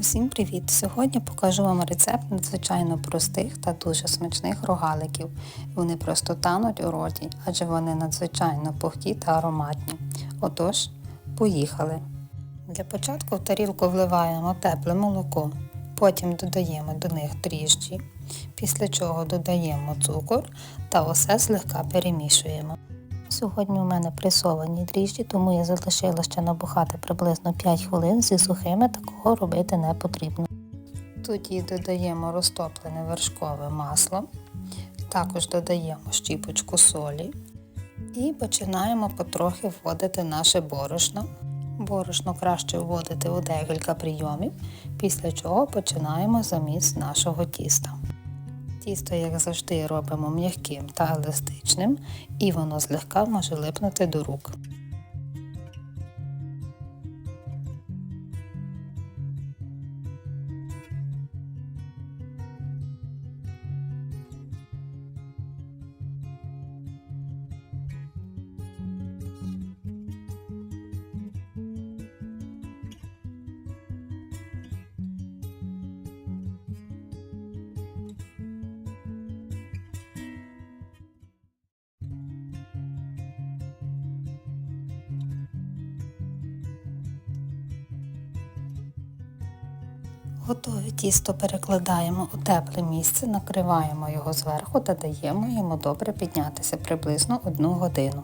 Усім привіт! Сьогодні покажу вам рецепт надзвичайно простих та дуже смачних рогаликів. Вони просто тануть у роті, адже вони надзвичайно пухкі та ароматні. Отож, поїхали! Для початку в тарілку вливаємо тепле молоко, потім додаємо до них дріжджі, після чого додаємо цукор та усе злегка перемішуємо. Сьогодні у мене пресовані дріжджі, тому я залишила ще набухати приблизно 5 хвилин зі сухими, такого робити не потрібно. Тоді додаємо розтоплене вершкове масло, також додаємо щіпочку солі і починаємо потрохи вводити наше борошно. Борошно краще вводити у декілька прийомів, після чого починаємо заміс нашого тіста. Тісто, як завжди, робимо м'яким та еластичним, і воно злегка може липнути до рук. Готове тісто перекладаємо у тепле місце, накриваємо його зверху та даємо йому добре піднятися приблизно 1 годину.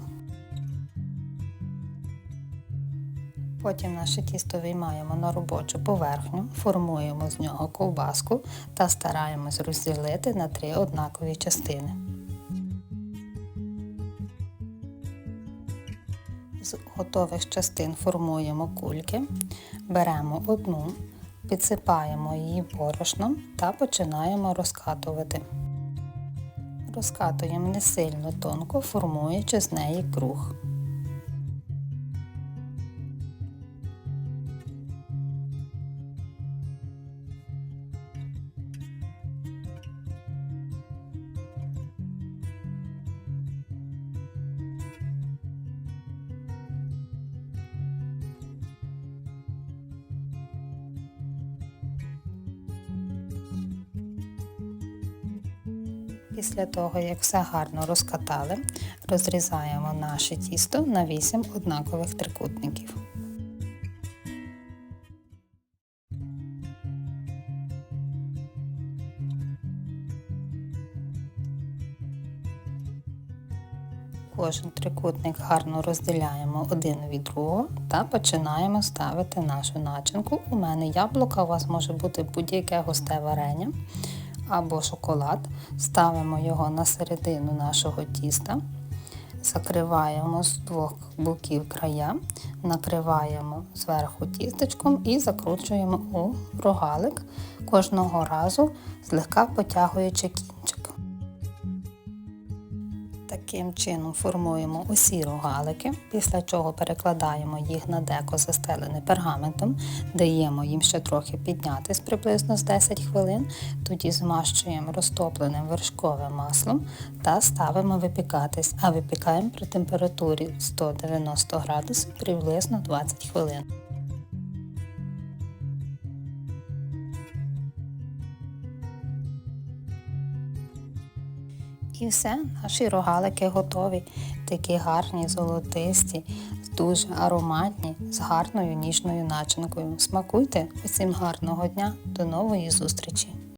Потім наше тісто виймаємо на робочу поверхню, формуємо з нього ковбаску та стараємось розділити на три однакові частини. З готових частин формуємо кульки, беремо одну, підсипаємо її борошном та починаємо розкатувати. Розкатуємо не сильно тонко, формуючи з неї круг. Після того, як все гарно розкатали, розрізаємо наше тісто на 8 однакових трикутників. Кожен трикутник гарно розділяємо один від другого та починаємо ставити нашу начинку. У мене яблука, у вас може бути будь-яке густе варення або шоколад. Ставимо його на середину нашого тіста, закриваємо з двох боків края, накриваємо зверху тістечком і закручуємо у рогалик, кожного разу злегка потягуючи кінчик. Таким чином формуємо усі рогалики, після чого перекладаємо їх на деко застелене пергаментом, даємо їм ще трохи піднятись приблизно з 10 хвилин, тоді змащуємо розтопленим вершковим маслом та ставимо випікатись, а випікаємо при температурі 190 градусів приблизно 20 хвилин. І все, наші рогалики готові. Такі гарні, золотисті, дуже ароматні, з гарною ніжною начинкою. Смакуйте усім гарного дня, до нової зустрічі!